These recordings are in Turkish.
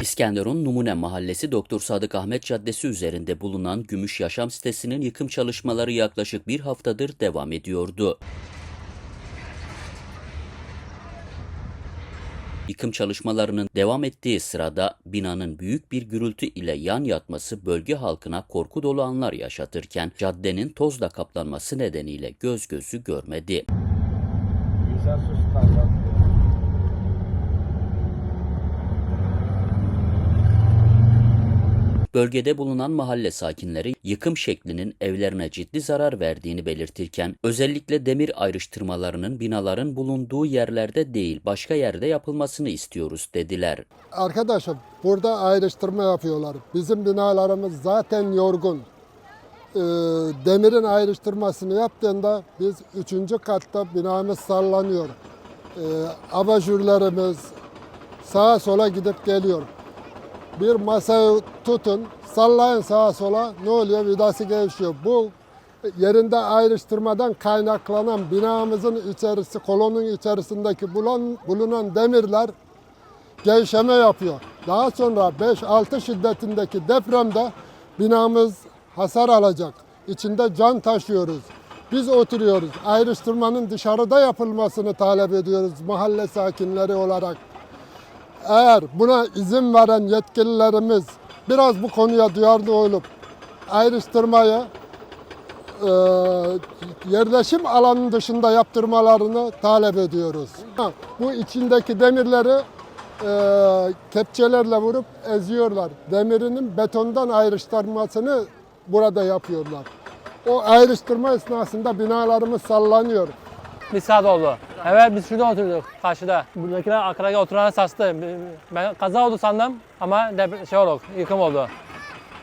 İskenderun Numune Mahallesi Doktor Sadık Ahmet Caddesi üzerinde bulunan Gümüş Yaşam sitesinin yıkım çalışmaları yaklaşık bir haftadır devam ediyordu. Yıkım çalışmalarının devam ettiği sırada binanın büyük bir gürültü ile yan yatması bölge halkına korku dolu anlar yaşatırken caddenin tozla kaplanması nedeniyle göz gözü görmedi. Güzel sus Bölgede bulunan mahalle sakinleri yıkım şeklinin evlerine ciddi zarar verdiğini belirtirken özellikle demir ayrıştırmalarının binaların bulunduğu yerlerde değil başka yerde yapılmasını istiyoruz dediler. Arkadaşım burada ayrıştırma yapıyorlar. Bizim binalarımız zaten yorgun. Ee, demirin ayrıştırmasını yaptığında biz üçüncü katta binamız sallanıyor. Ee, abajurlarımız sağa sola gidip geliyor. Bir masayı tutun, sallayın sağa sola ne oluyor? Vidası gevşiyor. Bu yerinde ayrıştırmadan kaynaklanan binamızın içerisi, kolonun içerisindeki bulunan, bulunan demirler gevşeme yapıyor. Daha sonra 5-6 şiddetindeki depremde binamız hasar alacak. İçinde can taşıyoruz. Biz oturuyoruz. Ayrıştırmanın dışarıda yapılmasını talep ediyoruz mahalle sakinleri olarak. Eğer buna izin veren yetkililerimiz biraz bu konuya duyarlı olup ayrıştırmayı e, yerleşim alanının dışında yaptırmalarını talep ediyoruz. Bu içindeki demirleri e, kepçelerle vurup eziyorlar. Demirinin betondan ayrıştırmasını burada yapıyorlar. O ayrıştırma esnasında binalarımız sallanıyor. Oldu. Evet biz şurada oturduk karşıda. Buradakiler arkada oturan sastı. Ben kaza oldu sandım ama dep- şey oldu, yıkım oldu.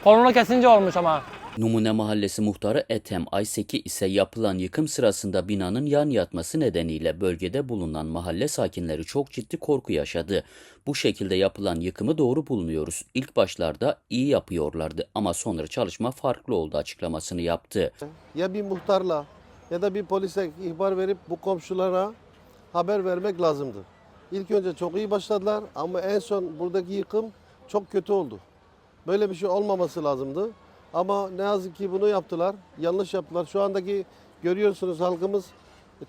Kolunu kesince olmuş ama. Numune Mahallesi muhtarı Ethem Ayseki ise yapılan yıkım sırasında binanın yan yatması nedeniyle bölgede bulunan mahalle sakinleri çok ciddi korku yaşadı. Bu şekilde yapılan yıkımı doğru bulmuyoruz. İlk başlarda iyi yapıyorlardı ama sonra çalışma farklı oldu açıklamasını yaptı. ya bir muhtarla ya da bir polise ihbar verip bu komşulara haber vermek lazımdı. İlk önce çok iyi başladılar ama en son buradaki yıkım çok kötü oldu. Böyle bir şey olmaması lazımdı. Ama ne yazık ki bunu yaptılar. Yanlış yaptılar. Şu andaki görüyorsunuz halkımız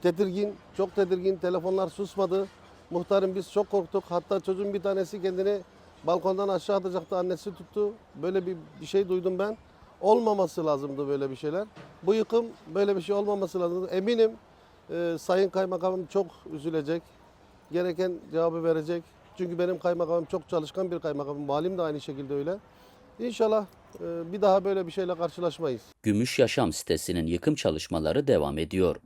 tedirgin, çok tedirgin. Telefonlar susmadı. Muhtarım biz çok korktuk. Hatta çocuğun bir tanesi kendini balkondan aşağı atacaktı. Annesi tuttu. Böyle bir, bir şey duydum ben. Olmaması lazımdı böyle bir şeyler. Bu yıkım böyle bir şey olmaması lazımdı. Eminim e, Sayın Kaymakamım çok üzülecek. Gereken cevabı verecek. Çünkü benim kaymakamım çok çalışkan bir kaymakamım. Valim de aynı şekilde öyle. İnşallah e, bir daha böyle bir şeyle karşılaşmayız. Gümüş Yaşam sitesinin yıkım çalışmaları devam ediyor.